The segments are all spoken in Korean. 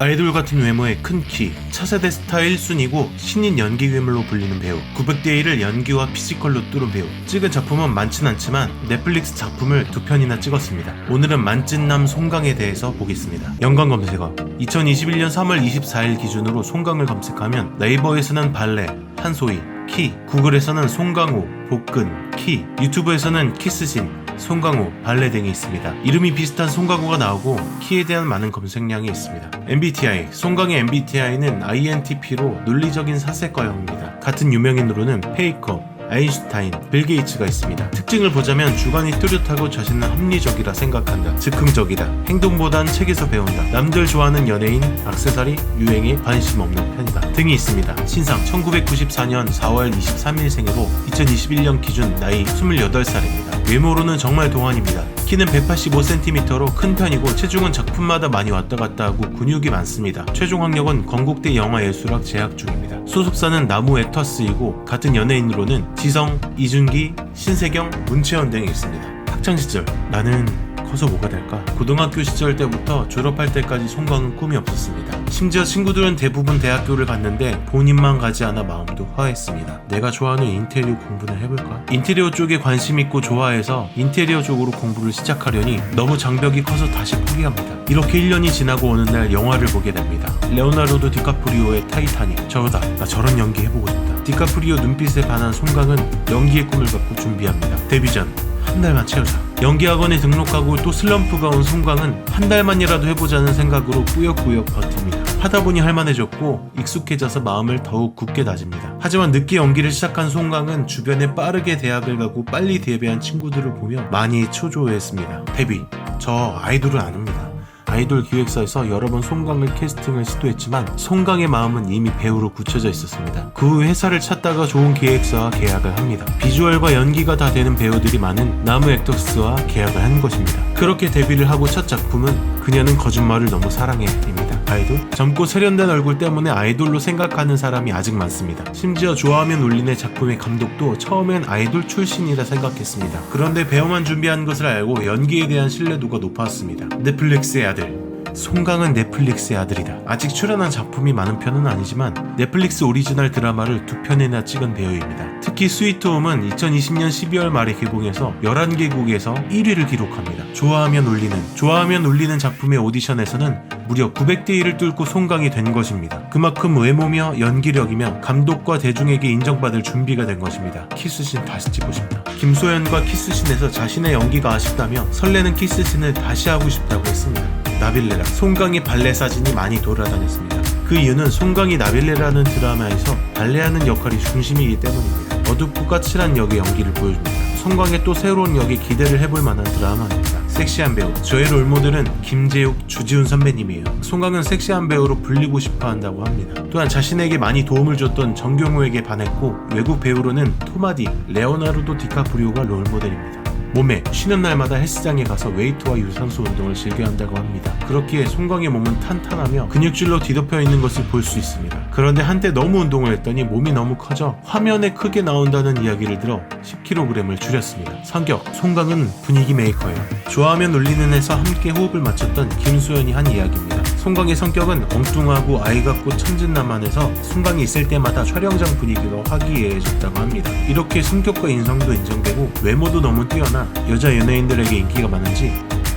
아이돌 같은 외모의 큰 키, 차세대 스타 1순위고 신인 연기 괴물로 불리는 배우, 900대 1을 연기와 피지컬로 뚫은 배우. 찍은 작품은 많진 않지만 넷플릭스 작품을 두 편이나 찍었습니다. 오늘은 만찢남 송강에 대해서 보겠습니다. 연관 검색어 2021년 3월 24일 기준으로 송강을 검색하면 네이버에서는 발레, 한소희, 키, 구글에서는 송강호, 복근, 키, 유튜브에서는 키스신, 송강호, 발레 등이 있습니다. 이름이 비슷한 송강호가 나오고 키에 대한 많은 검색량이 있습니다. MBTI, 송강의 MBTI는 INTP로 논리적인 사색과형입니다. 같은 유명인으로는 페이커, 아인슈타인, 빌 게이츠가 있습니다. 특징을 보자면 주관이 뚜렷하고 자신은 합리적이라 생각한다. 즉흥적이다. 행동보단 책에서 배운다. 남들 좋아하는 연예인, 악세사리, 유행에 관심 없는 편이다. 등이 있습니다. 신상 1994년 4월 23일 생으로 2021년 기준 나이 28살입니다. 외모로는 정말 동안입니다. 키는 185cm로 큰 편이고 체중은 작품마다 많이 왔다 갔다 하고 근육이 많습니다. 최종 학력은 건국대 영화예술학 재학 중입니다. 소속사는 나무 에터스이고 같은 연예인으로는 지성, 이준기, 신세경, 문채원 등이 있습니다. 학창 시절 나는 커서 뭐가 될까? 고등학교 시절 때부터 졸업할 때까지 송강은 꿈이 없었습니다. 심지어 친구들은 대부분 대학교를 갔는데 본인만 가지 않아 마음도 화했습니다. 내가 좋아하는 인테리어 공부는 해볼까? 인테리어 쪽에 관심 있고 좋아해서 인테리어 쪽으로 공부를 시작하려니 너무 장벽이 커서 다시 포기합니다. 이렇게 1년이 지나고 어느 날 영화를 보게 됩니다. 레오나르도 디카프리오의 타이타닉. 저거다. 나 저런 연기 해보고 싶다. 디카프리오 눈빛에 반한 송강은 연기의 꿈을 갖고 준비합니다. 데뷔 전 한 달만 채우자. 연기학원에 등록하고 또 슬럼프가 온 송강은 한 달만이라도 해보자는 생각으로 꾸역꾸역 버팁니다. 하다 보니 할만해졌고 익숙해져서 마음을 더욱 굳게 다집니다. 하지만 늦게 연기를 시작한 송강은 주변에 빠르게 대학을 가고 빨리 데뷔한 친구들을 보며 많이 초조해했습니다. 데뷔. 저 아이돌은 아닙니다. 아이돌 기획사에서 여러 번 송강을 캐스팅을 시도했지만 송강의 마음은 이미 배우로 굳혀져 있었습니다. 그 후 회사를 찾다가 좋은 기획사와 계약을 합니다. 비주얼과 연기가 다 되는 배우들이 많은 나무 액터스와 계약을 한 것입니다. 그렇게 데뷔를 하고 첫 작품은 그녀는 거짓말을 너무 사랑해입니다. 아이돌? 젊고 세련된 얼굴 때문에 아이돌로 생각하는 사람이 아직 많습니다. 심지어 좋아하면 울리네 작품의 감독도 처음엔 아이돌 출신이라 생각했습니다. 그런데 배우만 준비한 것을 알고 연기에 대한 신뢰도가 높았습니다. 넷플릭스의 아들. 송강은 넷플릭스의 아들이다. 아직 출연한 작품이 많은 편은 아니지만 넷플릭스 오리지널 드라마를 두 편이나 찍은 배우입니다. 특히 스위트홈은 2020년 12월 말에 개봉해서 11개국에서 1위를 기록합니다. 좋아하면 울리는 좋아하면 울리는 작품의 오디션에서는 무려 900대 1을 뚫고 송강이 된 것입니다. 그만큼 외모며 연기력이며 감독과 대중에게 인정받을 준비가 된 것입니다. 키스신 다시 찍고 싶다. 김소연과 키스신에서 자신의 연기가 아쉽다며 설레는 키스신을 다시 하고 싶다고 했습니다. 나빌레라 송강의 발레 사진이 많이 돌아다녔습니다. 그 이유는 송강이 나빌레라는 드라마에서 발레하는 역할이 중심이기 때문입니다. 어둡고 까칠한 역의 연기를 보여줍니다. 송강의 또 새로운 역에 기대를 해볼 만한 드라마입니다. 섹시한 배우 저의 롤모델은 김재욱, 주지훈 선배님이에요. 송강은 섹시한 배우로 불리고 싶어 한다고 합니다. 또한 자신에게 많이 도움을 줬던 정경호에게 반했고 외국 배우로는 토마디, 레오나르도 디카프리오가 롤모델입니다. 몸에 쉬는 날마다 헬스장에 가서 웨이트와 유산소 운동을 즐겨 한다고 합니다. 그렇기에 송강의 몸은 탄탄하며 근육질로 뒤덮여 있는 것을 볼 수 있습니다. 그런데 한때 너무 운동을 했더니 몸이 너무 커져 화면에 크게 나온다는 이야기를 들어 10kg을 줄였습니다. 성격 송강은 분위기 메이커예요. 좋아하면 울리는 에서 함께 호흡을 맞췄던 김수현이 한 이야기입니다. 송강의 성격은 엉뚱하고 아이 같고 천진난만해서 송강이 있을 때마다 촬영장 분위기가 화기애애해졌다고 합니다. 이렇게 성격과 인성도 인정되고 외모도 너무 뛰어나 여자 연예인들에게 인기가 많은지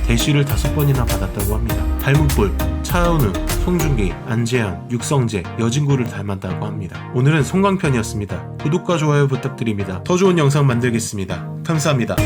대시를 다섯 번이나 받았다고 합니다. 닮은 꼴, 차은우, 송중기, 안재현, 육성재, 여진구를 닮았다고 합니다. 오늘은 송강편이었습니다. 구독과 좋아요 부탁드립니다. 더 좋은 영상 만들겠습니다. 감사합니다.